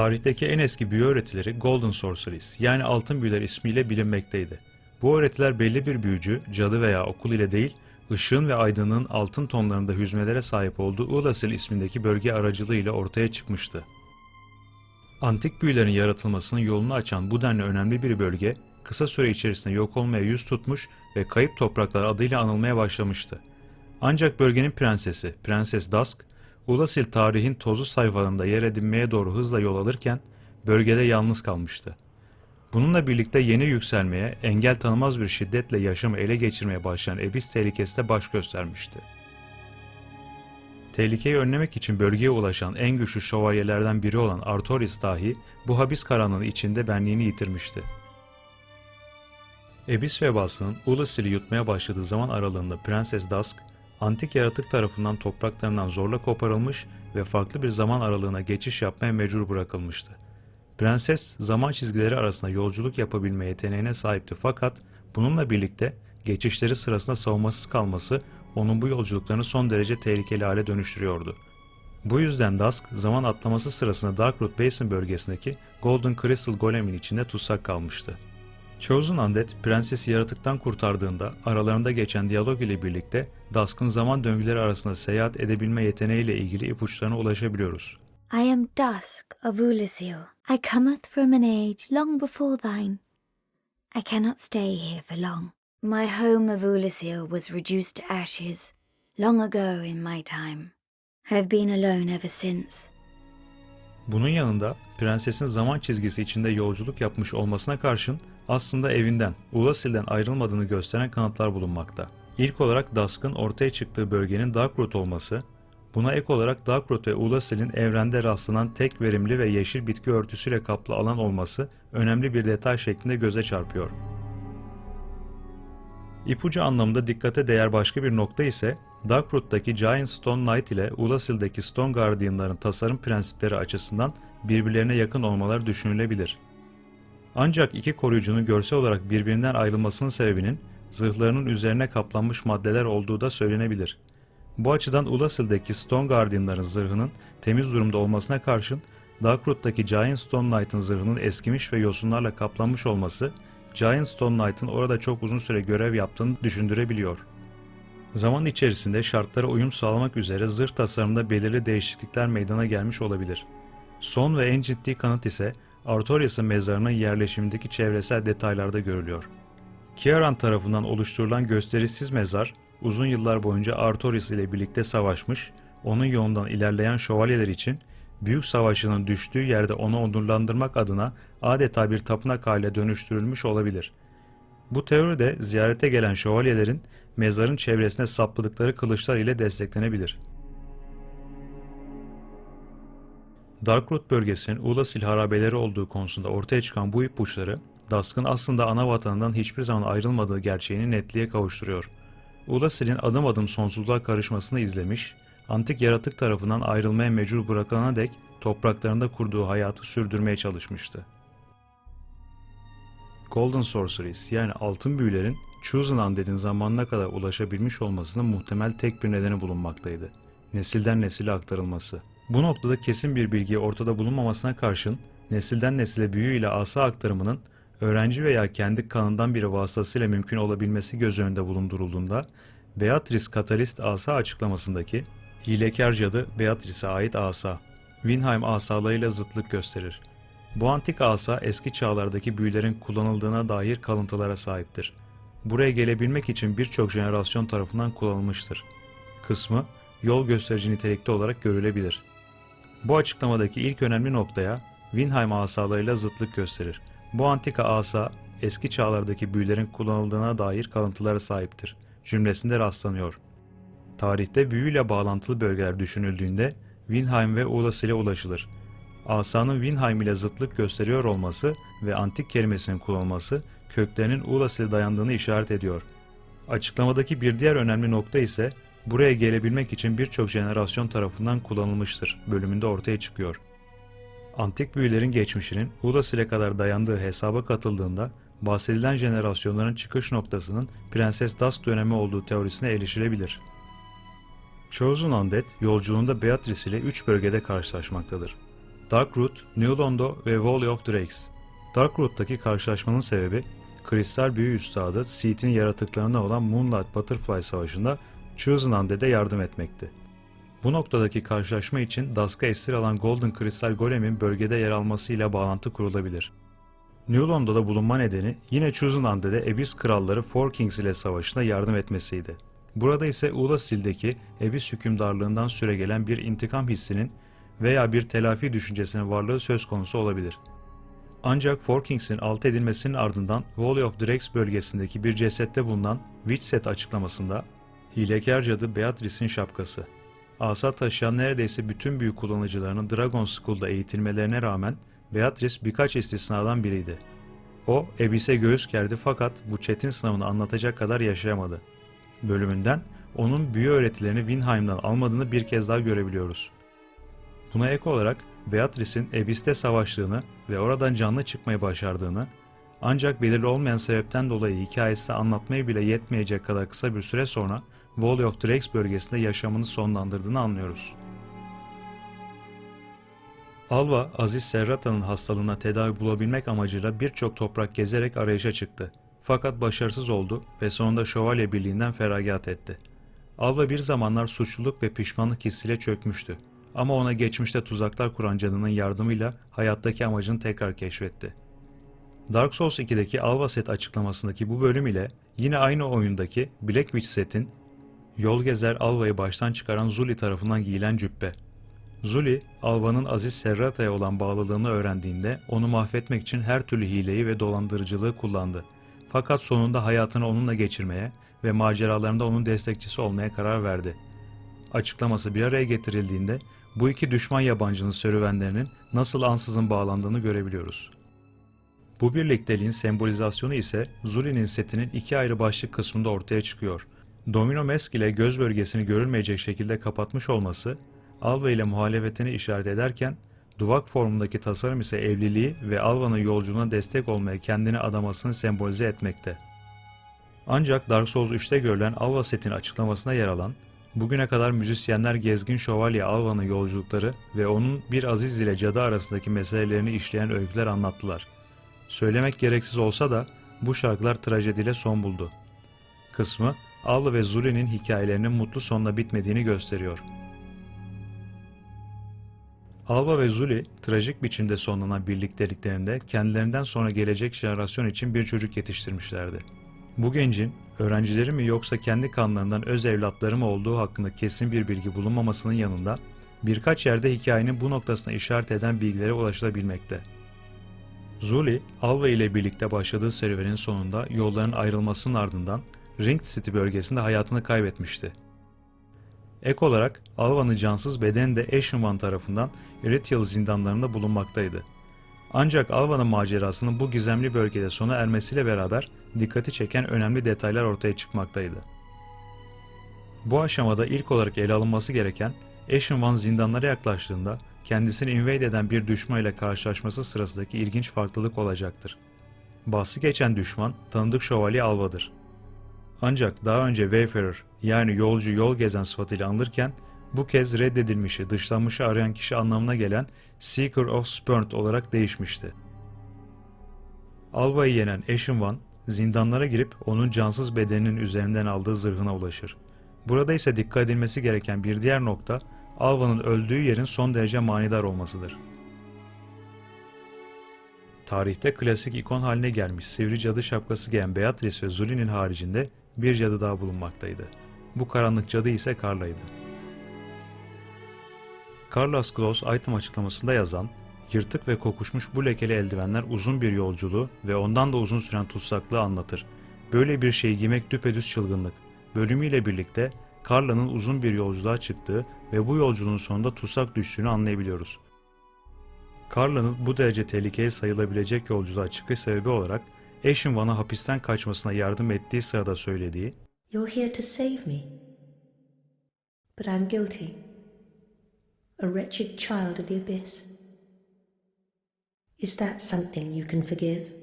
Tarihteki en eski büyü öğretileri Golden Sorceries yani altın büyüler ismiyle bilinmekteydi. Bu öğretiler belli bir büyücü, cadı veya okul ile değil, ışığın ve aydınlığın altın tonlarında hüzmelere sahip olduğu Ulasil ismindeki bölge aracılığıyla ortaya çıkmıştı. Antik büyülerin yaratılmasının yolunu açan bu denli önemli bir bölge, kısa süre içerisinde yok olmaya yüz tutmuş ve kayıp topraklar adıyla anılmaya başlamıştı. Ancak bölgenin prensesi, Prenses Dusk, Ulasil tarihin tozlu sayfalarında yer edinmeye doğru hızla yol alırken bölgede yalnız kalmıştı. Bununla birlikte yeni yükselmeye, engel tanımaz bir şiddetle yaşamı ele geçirmeye başlayan Ebis tehlikesi de baş göstermişti. Tehlikeyi önlemek için bölgeye ulaşan en güçlü şövalyelerden biri olan Artoris dahi bu habis karanlığın içinde benliğini yitirmişti. Ebis vebasının Ulasil'i yutmaya başladığı zaman aralığında Prenses Dusk, antik yaratık tarafından topraklarından zorla koparılmış ve farklı bir zaman aralığına geçiş yapmaya mecbur bırakılmıştı. Prenses zaman çizgileri arasında yolculuk yapabilme yeteneğine sahipti fakat bununla birlikte geçişleri sırasında savunmasız kalması onun bu yolculuklarını son derece tehlikeli hale dönüştürüyordu. Bu yüzden Dusk zaman atlaması sırasında Darkroot Basin bölgesindeki Golden Crystal Golem'in içinde tutsak kalmıştı. Chosen Undead prensesi yaratıktan kurtardığında aralarında geçen diyalog ile birlikte Dusk'ın zaman döngüleri arasında seyahat edebilme yeteneğiyle ilgili ipuçlarına ulaşabiliyoruz. I am Dusk of Ulasil. I cometh from an age long before thine. I cannot stay here for long. My home of Ulasil was reduced to ashes long ago in my time. I have been alone ever since. Bunun yanında prensesin zaman çizgisi içinde yolculuk yapmış olmasına karşın aslında evinden, Ulasil'den ayrılmadığını gösteren kanıtlar bulunmakta. İlk olarak Dusk'ın ortaya çıktığı bölgenin Darkroot olması, buna ek olarak Darkroot ve Ulasil'in evrende rastlanan tek verimli ve yeşil bitki örtüsüyle kaplı alan olması önemli bir detay şeklinde göze çarpıyor. İpucu anlamında dikkate değer başka bir nokta ise Darkroot'taki Giant Stone Knight ile Ulasil'deki Stone Guardian'ların tasarım prensipleri açısından birbirlerine yakın olmaları düşünülebilir. Ancak iki koruyucunun görsel olarak birbirinden ayrılmasının sebebinin zırhlarının üzerine kaplanmış maddeler olduğu da söylenebilir. Bu açıdan Ulasil'deki Stone Guardian'ların zırhının temiz durumda olmasına karşın Darkroot'taki Giant Stone Knight'ın zırhının eskimiş ve yosunlarla kaplanmış olması Giant Stone Knight'ın orada çok uzun süre görev yaptığını düşündürebiliyor. Zaman içerisinde şartlara uyum sağlamak üzere zırh tasarımında belirli değişiklikler meydana gelmiş olabilir. Son ve en ciddi kanıt ise Artorias'ın mezarının yerleşimindeki çevresel detaylarda görülüyor. Kieran tarafından oluşturulan gösterişsiz mezar, uzun yıllar boyunca Artorias ile birlikte savaşmış, onun yolundan ilerleyen şövalyeler için büyük savaşının düştüğü yerde onu onurlandırmak adına adeta bir tapınak haline dönüştürülmüş olabilir. Bu teori de ziyarete gelen şövalyelerin mezarın çevresine sapladıkları kılıçlar ile desteklenebilir. Darkroot bölgesinin Ulasil harabeleri olduğu konusunda ortaya çıkan bu ipuçları, Dusk'ın aslında ana vatanından hiçbir zaman ayrılmadığı gerçeğini netliğe kavuşturuyor. Ulasil'in adım adım sonsuzluğa karışmasını izlemiş, antik yaratık tarafından ayrılmaya mecbur bırakılana dek topraklarında kurduğu hayatı sürdürmeye çalışmıştı. Golden Sorceries yani altın büyülerin Chosen Undead'in zamanına kadar ulaşabilmiş olmasının muhtemel tek bir nedeni bulunmaktaydı. Nesilden nesile aktarılması. Bu noktada kesin bir bilgi ortada bulunmamasına karşın nesilden nesile büyü ile asa aktarımının öğrenci veya kendi kanından biri vasıtasıyla mümkün olabilmesi göz önünde bulundurulduğunda Beatrice Katalist asa açıklamasındaki hilekar cadı Beatrice'e ait asa, Winheim asalarıyla zıtlık gösterir. Bu antik asa eski çağlardaki büyülerin kullanıldığına dair kalıntılara sahiptir. Buraya gelebilmek için birçok jenerasyon tarafından kullanılmıştır. Kısmı yol gösterici nitelikte olarak görülebilir. Bu açıklamadaki ilk önemli noktaya Winheim asalarıyla zıtlık gösterir. Bu antika asa eski çağlardaki büyülerin kullanıldığına dair kalıntılara sahiptir. Cümlesinde rastlanıyor. Tarihte büyüyle bağlantılı bölgeler düşünüldüğünde Winheim ve Ulasil'e ulaşılır. Asanın Winheim ile zıtlık gösteriyor olması ve antik kelimesinin kullanılması köklerinin Ulasil'e dayandığını işaret ediyor. Açıklamadaki bir diğer önemli nokta ise buraya gelebilmek için birçok jenerasyon tarafından kullanılmıştır bölümünde ortaya çıkıyor. Antik büyülerin geçmişinin Ulasil'e kadar dayandığı hesaba katıldığında bahsedilen jenerasyonların çıkış noktasının Prenses Dusk dönemi olduğu teorisine erişilebilir. Chosen Undead yolculuğunda Beatrice ile üç bölgede karşılaşmaktadır. Darkroot, New Londo ve Valley of Drakes. Darkroot'taki karşılaşmanın sebebi, kristal büyü üstadı Seed'in yaratıklarına olan Moonlight Butterfly Savaşı'nda Chosen Undead'e yardım etmekti. Bu noktadaki karşılaşma için Dusk'a esir alan Golden Crystal Golem'in bölgede yer almasıyla bağlantı kurulabilir. New Londo'da bulunma nedeni yine Chosen Undead'e Abyss Kralları Four Kings ile savaşına yardım etmesiydi. Burada ise Ulasil'deki Abyss hükümdarlığından süregelen bir intikam hissinin veya bir telafi düşüncesinin varlığı söz konusu olabilir. Ancak Four Kings'in alt edilmesinin ardından Valley of Drakes bölgesindeki bir cesette bulunan Witchset açıklamasında hilekar cadı Beatrice'in şapkası. Asa taşıyan neredeyse bütün büyü kullanıcılarının Dragon School'da eğitilmelerine rağmen Beatrice birkaç istisnadan biriydi. O, Abyss'e göğüs gerdi fakat bu çetin sınavını anlatacak kadar yaşayamadı. Bölümünden onun büyü öğretilerini Winheim'dan almadığını bir kez daha görebiliyoruz. Buna ek olarak Beatrice'in Abyss'te savaştığını ve oradan canlı çıkmayı başardığını, ancak belirli olmayan sebepten dolayı hikayesi anlatmaya bile yetmeyecek kadar kısa bir süre sonra Valley of Drakes bölgesinde yaşamını sonlandırdığını anlıyoruz. Alva, Aziz Serrata'nın hastalığına tedavi bulabilmek amacıyla birçok toprak gezerek arayışa çıktı. Fakat başarısız oldu ve sonunda Şövalye Birliği'nden feragat etti. Alva bir zamanlar suçluluk ve pişmanlık hissiyle çökmüştü. Ama ona geçmişte tuzaklar kuran canının yardımıyla hayattaki amacını tekrar keşfetti. Dark Souls 2'deki Alva set açıklamasındaki bu bölüm ile yine aynı oyundaki Black Witch setin yol gezer Alva'yı baştan çıkaran Zuli tarafından giyilen cübbe. Zuli, Alva'nın Aziz Serrata'ya olan bağlılığını öğrendiğinde onu mahvetmek için her türlü hileyi ve dolandırıcılığı kullandı. Fakat sonunda hayatını onunla geçirmeye ve maceralarında onun destekçisi olmaya karar verdi. Açıklaması bir araya getirildiğinde bu iki düşman yabancının serüvenlerinin nasıl ansızın bağlandığını görebiliyoruz. Bu birlikteliğin sembolizasyonu ise Zuli'nin setinin iki ayrı başlık kısmında ortaya çıkıyor. Domino Mask ile göz bölgesini görülmeyecek şekilde kapatmış olması, Alva ile muhalefetini işaret ederken, duvak formundaki tasarım ise evliliği ve Alva'nın yolculuğuna destek olmaya kendini adamasını sembolize etmekte. Ancak Dark Souls 3'te görülen Alva setin açıklamasına yer alan, bugüne kadar müzisyenler Gezgin Şövalye Alva'nın yolculukları ve onun bir aziz ile cadı arasındaki meselelerini işleyen öyküler anlattılar. Söylemek gereksiz olsa da bu şarkılar trajediyle son buldu. Kısmı Alva ve Zuli'nin hikayelerinin mutlu sonla bitmediğini gösteriyor. Alva ve Zuli trajik biçimde sonlanan birlikteliklerinde kendilerinden sonra gelecek jenerasyon için bir çocuk yetiştirmişlerdi. Bu gencin öğrencileri mi yoksa kendi kanlarından öz evlatları mı olduğu hakkında kesin bir bilgi bulunmamasının yanında birkaç yerde hikayenin bu noktasına işaret eden bilgilere ulaşılabilmekte. Zuli, Alva ile birlikte başladığı serüvenin sonunda yolların ayrılmasının ardından Ring City bölgesinde hayatını kaybetmişti. Ek olarak Alva'nın cansız bedeni de Ashen One tarafından Erithial zindanlarında bulunmaktaydı. Ancak Alva'nın macerasının bu gizemli bölgede sona ermesiyle beraber dikkati çeken önemli detaylar ortaya çıkmaktaydı. Bu aşamada ilk olarak ele alınması gereken Ashen One zindanlara yaklaştığında kendisini invade eden bir düşman ile karşılaşması sırasındaki ilginç farklılık olacaktır. Bahsi geçen düşman tanıdık şövalye Alva'dır. Ancak daha önce Wayfarer yani yolcu yol gezen sıfatıyla anılırken bu kez reddedilmişi, dışlanmışı arayan kişi anlamına gelen Seeker of Spurned olarak değişmişti. Alva'yı yenen Ashen One, zindanlara girip onun cansız bedeninin üzerinden aldığı zırhına ulaşır. Burada ise dikkat edilmesi gereken bir diğer nokta, Alva'nın öldüğü yerin son derece manidar olmasıdır. Tarihte klasik ikon haline gelmiş sivri cadı şapkası giyen Beatrice ve Zuli'nin haricinde bir cadı daha bulunmaktaydı. Bu karanlık cadı ise Carla'ydı. Carlos Gloss item açıklamasında yazan, yırtık ve kokuşmuş bu lekeli eldivenler uzun bir yolculuğu ve ondan da uzun süren tutsaklığı anlatır. Böyle bir şeyi giymek düpedüz çılgınlık. Bölümüyle birlikte Carla'nın uzun bir yolculuğa çıktığı ve bu yolculuğun sonunda tutsak düştüğünü anlayabiliyoruz. Carla'nın bu derece tehlikeli sayılabilecek yolculuğa çıkış sebebi olarak Ashen One'a hapisten kaçmasına yardım ettiği sırada söylediği You're here to save me. But I'm guilty. A wretched child of the abyss. Is that something you can forgive?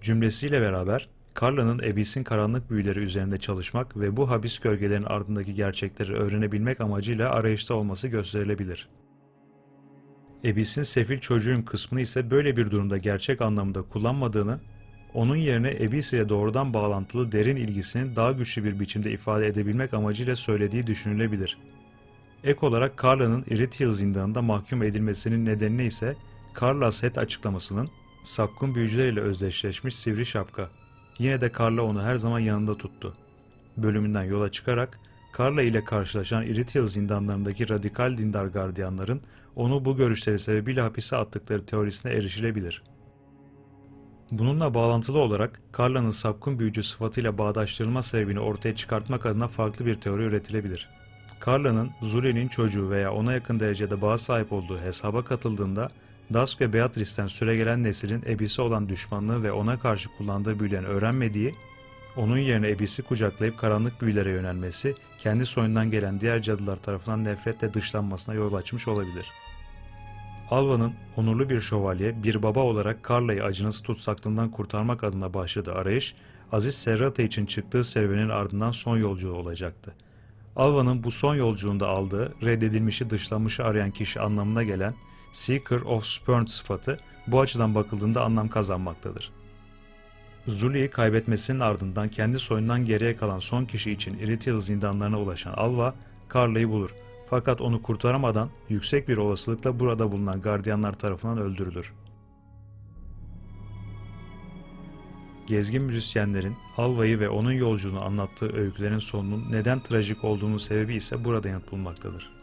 cümlesiyle beraber Carla'nın Abyss'in karanlık büyüleri üzerinde çalışmak ve bu habis gölgelerin ardındaki gerçekleri öğrenebilmek amacıyla arayışta olması gösterilebilir. Ebis'in sefil çocuğun kısmını ise böyle bir durumda gerçek anlamda kullanmadığını, onun yerine Ebis ile doğrudan bağlantılı derin ilgisini daha güçlü bir biçimde ifade edebilmek amacıyla söylediği düşünülebilir. Ek olarak Carla'nın Erithiel zindanında mahkum edilmesinin nedeni ise Carla Het açıklamasının sapkın büyücüler ile özdeşleşmiş sivri şapka. Yine de Carla onu her zaman yanında tuttu. Bölümünden yola çıkarak Carla ile karşılaşan Erithiel zindanlarındaki radikal dindar gardiyanların onu bu görüşleri sebebiyle hapise attıkları teorisine erişilebilir. Bununla bağlantılı olarak Carla'nın sapkın büyücü sıfatıyla bağdaştırılma sebebini ortaya çıkartmak adına farklı bir teori üretilebilir. Carla'nın Zuli'nin çocuğu veya ona yakın derecede bağ sahip olduğu hesaba katıldığında Dusk ve Beatrice'ten süregelen neslin Ebis'e olan düşmanlığı ve ona karşı kullandığı büyülerini öğrenmediği, onun yerine Ebis'i kucaklayıp karanlık büyülere yönelmesi, kendi soyundan gelen diğer cadılar tarafından nefretle dışlanmasına yol açmış olabilir. Alva'nın onurlu bir şövalye, bir baba olarak Carla'yı acınası tutsaklığından kurtarmak adına başladığı arayış, Aziz Serrata için çıktığı serüvenin ardından son yolculuğu olacaktı. Alva'nın bu son yolculuğunda aldığı, reddedilmişi dışlanmışı arayan kişi anlamına gelen Seeker of Spurned sıfatı bu açıdan bakıldığında anlam kazanmaktadır. Zuli'yi kaybetmesinin ardından kendi soyundan geriye kalan son kişi için Erithiel zindanlarına ulaşan Alva, Carla'yı bulur. Fakat onu kurtaramadan yüksek bir olasılıkla burada bulunan gardiyanlar tarafından öldürülür. Gezgin müzisyenlerin Alva'yı ve onun yolculuğunu anlattığı öykülerin sonunun neden trajik olduğunu sebebi ise burada yanıt bulmaktadır.